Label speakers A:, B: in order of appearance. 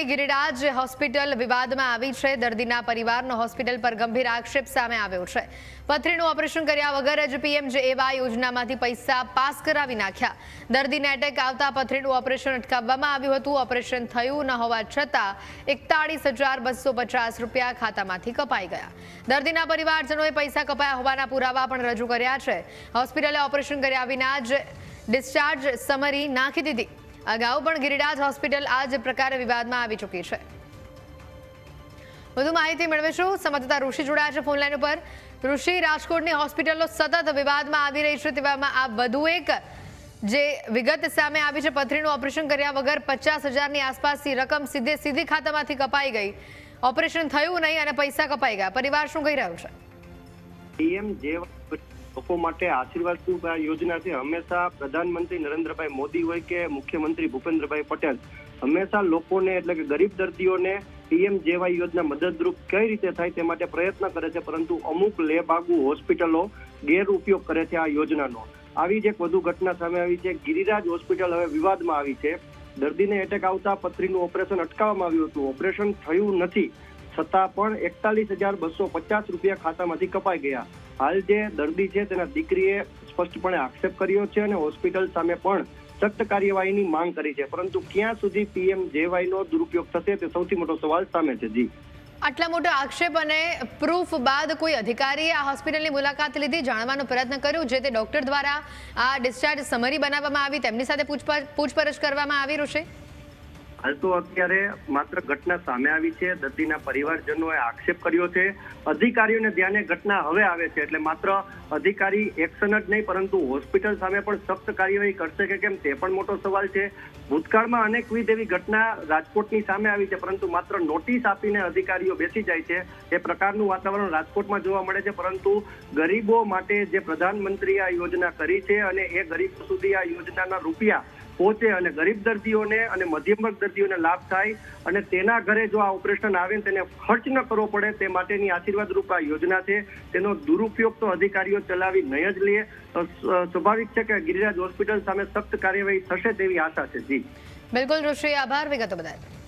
A: રાજકોટની ગિરિરાજ હોસ્પિટલ વિવાદમાં આવી છે. દર્દીના પરિવારનો હોસ્પિટલ પર ગંભીર આક્ષેપ સામે આવ્યો છે. પથરીનું ઓપરેશન કર્યા વગર જ પીએમજેએવાય યોજનામાંથી પૈસા પાસ કરાવી નાખ્યા. દર્દીને એટેક આવતા પથરીનું ઓપરેશન અટકાવવામાં આવ્યું હતું. ઓપરેશન થયું ન હોવા છતાં એકતાળીસ હજાર બસો પચાસ રૂપિયા ખાતામાંથી કપાઈ ગયા. દર્દીના પરિવારજનોએ પૈસા કપાયા હોવાના પુરાવા પણ રજૂ કર્યા છે. હોસ્પિટલે ઓપરેશન કર્યા વિના જ ડિસ્ચાર્જ સમરી નાખી દીધી. અગાઉ પણ ગિરિરાજ હોસ્પિટલ આ જ પ્રકારે વિવાદમાં આવી ચૂકી છે. વધુ માહિતી મેળવીશું. સંવાદદાતા ઋષિ જોડાયા છે ફોનલાઈન ઉપર. ઋષિ, રાજકોટની હોસ્પિટલો સતત વિવાદમાં આવી રહી છે. તેવામાં આ વધુ એક જે વિગત સામે આવી છે, પથરીનું ઓપરેશન કર્યા વગર પચાસ હજારની આસપાસની રકમ સીધે સીધી ખાતામાંથી કપાઈ ગઈ. ઓપરેશન થયું નહીં અને પૈસા કપાઈ ગયા. પરિવાર શું કહી રહ્યું છે?
B: લોકો માટે આશીર્વાદ રૂપ આ યોજના છે હંમેશા પ્રધાનમંત્રી નરેન્દ્રભાઈ મોદી હોય કે મુખ્યમંત્રી ભૂપેન્દ્રભાઈ પટેલ? હંમેશા લોકોને એટલે કે ગરીબ દર્દીઓને પીએમ જેવાય યોજના મદદરૂપ કઈ રીતે થાય તે માટે પ્રયત્ન કરે છે, પરંતુ અમુક લેબાગુ હોસ્પિટલો ગેરઉપયોગ કરે છે આ યોજનાનો. આવી જ એક વધુ ઘટના સામે આવી છે. ગિરિરાજ હોસ્પિટલ હવે વિવાદમાં આવી છે. દર્દીને એટેક આવતા પથરીનું ઓપરેશન અટકાવવામાં આવ્યું હતું. ઓપરેશન થયું નથી. છતાં પણ એકતાલીસ હજાર બસો પચાસ રૂપિયા ખાતામાંથી કપાઈ ગયા. હાલ જે દર્દી છે તેના દીકરીએ સ્પષ્ટપણે આક્ષેપ કર્યો છે અને હોસ્પિટલ સામે પણ સખ્ત કાર્યવાહીની માંગ કરી છે. પરંતુ ક્યાં સુધી પીએમ જેવાયનો દુરુપયોગ થશે તે સૌથી મોટો સવાલ સામે છે. જી.
A: આટલા મોટા આક્ષેપ અને પ્રૂફ બાદ કોઈ અધિકારીએ આ હોસ્પિટલની મુલાકાત લીધી જાણવાનો પ્રયત્ન કર્યો, જે તે ડોક્ટર દ્વારા આ ડિસ્ચાર્જ સમરી બનાવવામાં આવી. તેમની સાથે પૂછપર- પૂછપરછ કરવામાં આવી ઋષિ
B: હાલ તો અત્યારે માત્ર ઘટના સામે આવી છે. દર્દીના પરિવારજનોએ આક્ષેપ કર્યો છે. અધિકારીઓને ધ્યાને ઘટના હવે આવે છે એટલે માત્ર અધિકારી એક્શન જ નહીં, પરંતુ હોસ્પિટલ સામે પણ સખ્ત કાર્યવાહી કરશે કે કેમ તે પણ મોટો સવાલ છે. ભૂતકાળમાં અનેકવિધ એવી ઘટના રાજકોટની સામે આવી છે, પરંતુ માત્ર નોટિસ આપીને અધિકારીઓ બેસી જાય છે. એ પ્રકારનું વાતાવરણ રાજકોટમાં જોવા મળે છે, પરંતુ ગરીબો માટે જે પ્રધાનમંત્રી આ યોજના કરી છે અને એ ગરીબો સુધી આ યોજનાના રૂપિયા પહોંચે અને ગરીબ દર્દીઓને અને મધ્યમ વર્ગ દર્દીઓને લાભ થાય અને તેના ઘરે જો આ ઓપરેશન આવે તેને ખર્ચ ન કરવો પડે તે માટેની આશીર્વાદ રૂપ આ યોજના છે. તેનો દુરુપયોગ તો અધિકારીઓ ચલાવી નહીં જ લે. સ્વાભાવિક છે કે ગિરિરાજ હોસ્પિટલ સામે સખ્ત કાર્યવાહી થશે તેવી આશા છે. જી.
A: બિલકુલ, ઋષિ, આભાર. વિગતો બદલ